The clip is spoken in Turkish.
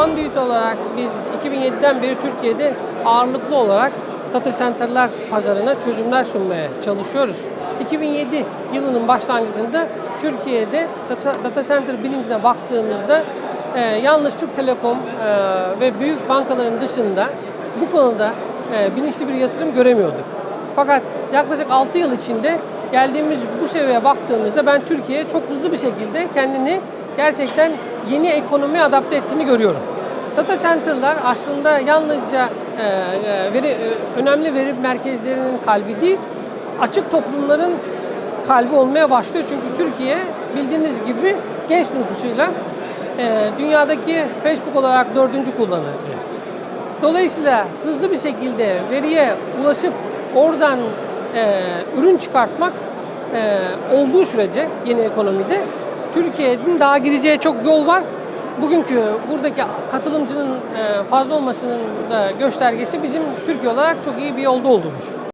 Conduit olarak biz 2007'den beri Türkiye'de ağırlıklı olarak data center'lar pazarına çözümler sunmaya çalışıyoruz. 2007 yılının başlangıcında Türkiye'de data, data center bilincine baktığımızda e, yalnız Türk Telekom e, ve büyük bankaların dışında bu konuda e, bilinçli bir yatırım göremiyorduk. Fakat yaklaşık 6 yıl içinde geldiğimiz bu seviyeye baktığımızda ben Türkiye çok hızlı bir şekilde kendini gerçekten yeni ekonomiye adapte ettiğini görüyorum. Data center'lar aslında yalnızca e, e, veri, e, önemli veri merkezlerinin kalbi değil, açık toplumların kalbi olmaya başlıyor. Çünkü Türkiye bildiğiniz gibi genç nüfusuyla e, dünyadaki Facebook olarak dördüncü kullanıcı. Dolayısıyla hızlı bir şekilde veriye ulaşıp oradan e, ürün çıkartmak e, olduğu sürece yeni ekonomide Türkiye'nin daha gideceği çok yol var. Bugünkü buradaki katılımcının e, fazla olmasının da göstergesi bizim Türkiye olarak çok iyi bir yolda olduğumuz.